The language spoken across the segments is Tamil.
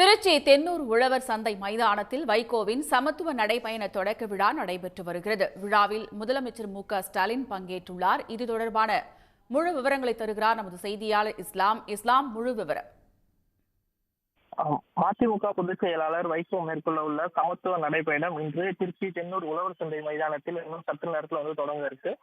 திருச்சி தென்னூர் உழவர் சந்தை மைதானத்தில் வைகோவின் சமத்துவ நடைபயண தொடக்க விழா நடைபெற்று வருகிறது. விழாவில் முதலமைச்சர் மு ஸ்டாலின் பங்கேற்றுள்ளார். இது தொடர்பான முழு விவரங்களை தருகிறார் நமது செய்தியாளர் இஸ்லாம். இஸ்லாம் முழு விவரம். மதிமுக பொதுச் செயலாளர் வைகோ மேற்கொள்ள உள்ள சமத்துவ நடைபயணம் இன்று திருச்சி தென்னூர் உழவர் சந்தை மைதானத்தில் இன்னும் சற்று நேரத்தில் வந்து தொடங்க இருக்கு.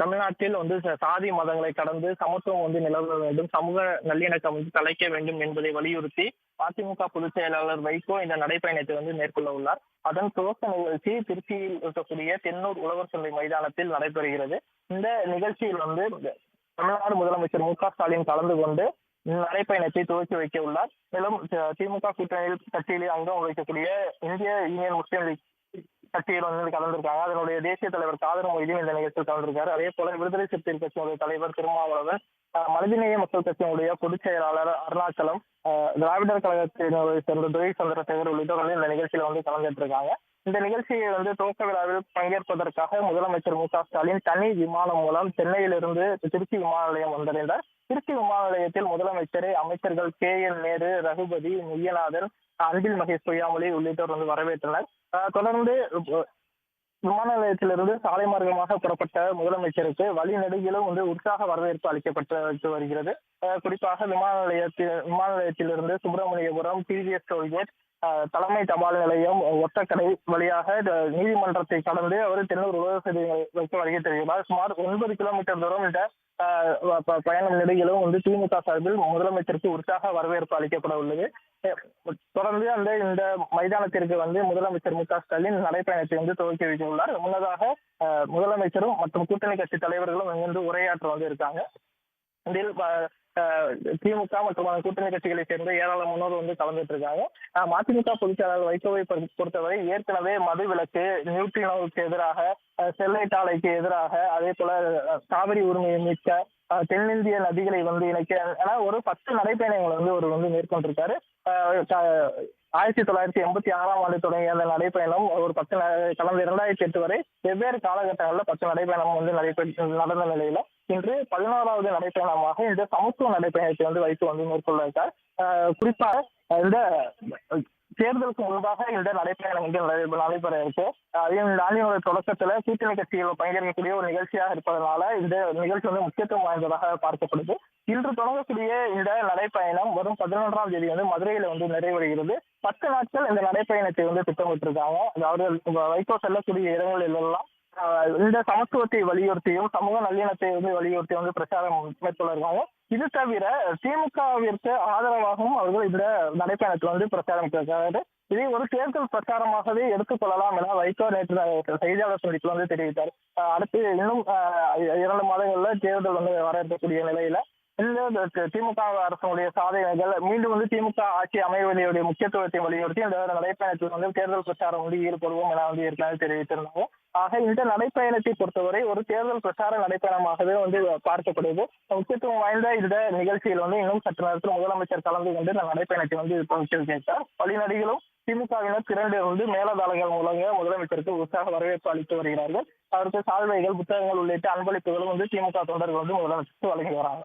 தமிழ்நாட்டில் வந்து சாதி மதங்களை கடந்து சமத்துவம் வந்து நிலவ வேண்டும் சமூக நல்லிணக்கம் வந்து தலைக்க வேண்டும் என்பதை வலியுறுத்தி அதிமுக பொதுச் செயலாளர் வைகோ இந்த நடைப்பயணத்தை வந்து மேற்கொள்ள உள்ளார். அதன் துவக்க நிகழ்ச்சி திருச்சியில் இருக்கக்கூடிய தென்னூர் உழவர் சந்தை மைதானத்தில் நடைபெறுகிறது. இந்த நிகழ்ச்சியில் வந்து தமிழ்நாடு முதலமைச்சர் மு க ஸ்டாலின் கலந்து கொண்டு நடைப்பயணத்தை துவக்கி வைக்க உள்ளார். மேலும் திமுக கூட்டணியில் கட்சியிலே அங்கம் வகிக்கக்கூடிய இந்திய யூனியன் முஸ்லீம் லீக் கட்சியில் வந்து கலந்திருக்காங்க. அதனுடைய தேசிய தலைவர் காதர் மொய்தீன் இந்த நிகழ்ச்சியில் கலந்திருக்காரு. அதே போல விடுதலை சிறுத்தைகள் கட்சியினுடைய தலைவர் திருமாவளவன் மனிதநேய மக்கள் கட்சியினுடைய பொதுச் செயலாளர் அருணாச்சலம் திராவிடர் கழகத்தினுடைய சேர்ந்த துரை சந்திரசேகர் உள்ளிட்டவர்கள் இந்த நிகழ்ச்சியில வந்து கலந்துட்டு இருக்காங்க இந்த நிகழ்ச்சியை வந்து துவக்க விழாவில் பங்கேற்பதற்காக முதலமைச்சர் மு க ஸ்டாலின் தனி விமானம் மூலம் சென்னையிலிருந்து திருச்சி விமான நிலையம் வந்தடைந்தார். திருச்சி விமான நிலையத்தில் முதலமைச்சரை அமைச்சர்கள் கே என் நேரு ரகுபதி மெய்யநாதன் அன்பில் மகேஷ் பொய்யாமொழி உள்ளிட்டோர் வந்து வரவேற்றனர். தொடர்ந்து விமான நிலையத்திலிருந்து சாலை மார்க்கமாக புறப்பட்ட முதலமைச்சருக்கு வழி நெடுகிலும் வந்து உற்சாக வரவேற்பு அளிக்கப்பட்டு வருகிறது. அஹ், குறிப்பாக விமான நிலையத்தில் விமான நிலையத்திலிருந்து சுப்பிரமணியபுரம் டிவிஎஸ் டோல்கேட் தலைமை தபால் நிலையம் ஒத்தக்கடை வழியாக இந்த நீதிமன்றத்தை கடந்து அவர் திருநூறு உலக வைக்க வருகை தருகிறார். சுமார் ஒன்பது கிலோமீட்டர் தூரம் இந்த ப- பயணம் நிலையிலும் வந்து திமுக சார்பில் முதலமைச்சருக்கு உற்சாக வரவேற்பு அளிக்கப்பட உள்ளது. தொடர்ந்து அந்த இந்த மைதானத்திற்கு வந்து முதலமைச்சர் மு க ஸ்டாலின் நடைப்பயணத்தை வந்து துவக்கி வைத்துள்ளார் முன்னதாக முதலமைச்சரும் மற்றும் கூட்டணி கட்சி தலைவர்களும் இங்கிருந்து உரையாற்ற வந்து இருக்காங்க. இதில் திமுக மற்றும் கூட்டணி கட்சிகளை சேர்ந்த ஏராளமானோர் வந்து கலந்துட்டு இருக்காங்க மதிமுக பொதுச்செயலாளர் வைகோவை பொறுத்தவரை ஏற்கனவே மது விலக்கு நியூட்ரினோவுக்கு எதிராக செல்லைட் ஸ்டெர்லைட் ஆலைக்கு எதிராக அதே போல காவிரி உரிமையை மீட்க தென்னிந்திய நதிகளை வந்து இணைக்க என ஒரு பத்து நடைப்பயணங்களை வந்து அவர் வந்து மேற்கொண்டிருக்காரு. ஆயிரத்தி தொள்ளாயிரத்தி எண்பத்தி ஆறாம் ஆண்டு தொடங்கிய அந்த நடைப்பயணம் ஒரு பத்து கடந்த இரண்டாயிரத்தி எட்டு வரை வெவ்வேறு காலகட்டங்களில் பத்து நடைப்பயணம் வந்து நடைபெற்று நடந்த நிலையில இன்று பதினோராவது நடைப்பயணமாக இந்த சமத்துவ நடைப்பயணத்தை வந்து வைத்து வந்து மேற்கொள்ள குறிப்பாக இந்த தேர்தலுக்கு முன்பாக இந்த நடைப்பயணம் வந்து நடைபெற இருக்கு அதையும் இந்த ஆண்டினோட தொடக்கத்துல கூட்டணி கட்சிகள் பங்கேற்கக்கூடிய ஒரு நிகழ்ச்சியாக இருப்பதனால இந்த நிகழ்ச்சி வந்து முக்கியத்துவம் வாய்ந்ததாக பார்க்கப்படுது. இன்று தொடங்கக்கூடிய இந்த நடைப்பயணம் வரும் பதினொன்றாம் தேதி வந்து மதுரையில வந்து நிறைவடைகிறது. பத்து நாட்கள் இந்த நடைப்பயணத்தை வந்து திட்டமிட்டிருக்காங்க. அதாவது வைகோ செல்லக்கூடிய இடங்களில் எல்லாம் இந்த சமத்துவத்தை வலியுறுத்தியும் சமூக நல்லிணத்தை வந்து வலியுறுத்தி வந்து பிரச்சாரம் மேற்கொள்ள இருக்காங்க இது தவிர திமுகவிற்கு ஆதரவாகவும் அவர்கள் இந்த நடைப்பயணத்தில் வந்து பிரச்சாரம் இருக்காரு இதை ஒரு தேர்தல் பிரச்சாரமாகவே எடுத்துக்கொள்ளலாம் என வைகோ நேற்று செய்தியாளர் சந்திப்பில் வந்து தெரிவித்தார். அடுத்து இன்னும் இரண்டு மாதங்கள்ல தேர்தல் வந்து வர இருக்கக்கூடிய நிலையில இந்த திமுக அரசுடைய சாதனைகள் மீண்டும் வந்து திமுக ஆட்சி அமைவதையுடைய முக்கியத்துவத்தை வலியுறுத்தி இந்த நடைப்பயணத்தில் வந்து தேர்தல் பிரச்சாரம் வந்து ஈடுபடுவோம் என வந்து ஏற்கனவே தெரிவித்திருந்தாங்க. ஆக இந்த நடைப்பயணத்தை பொறுத்தவரை ஒரு தேர்தல் பிரச்சார நடைப்பயணமாகவே வந்து பார்க்கப்படுது. முக்கியத்துவம் வாய்ந்த இந்த நிகழ்ச்சியில் வந்து இன்னும் சற்று நேரத்தில் முதலமைச்சர் கலந்து கொண்டு இந்த நடைப்பயணத்தை வந்து துவக்கி வைத்தார் வழிநடிகளும் திமுகவினர் திரண்டு வந்து மேலதாளங்கள் மூலமாக முதலமைச்சருக்கு உற்சாக வரவேற்பு அளித்து வருகிறார்கள். அவருக்கு சால்வைகள் புத்தகங்கள் உள்ளிட்ட அன்பளிப்புகளும் வந்து திமுக தொண்டர்கள் வந்து முதலமைச்சருக்கு வழங்கி வராங்க.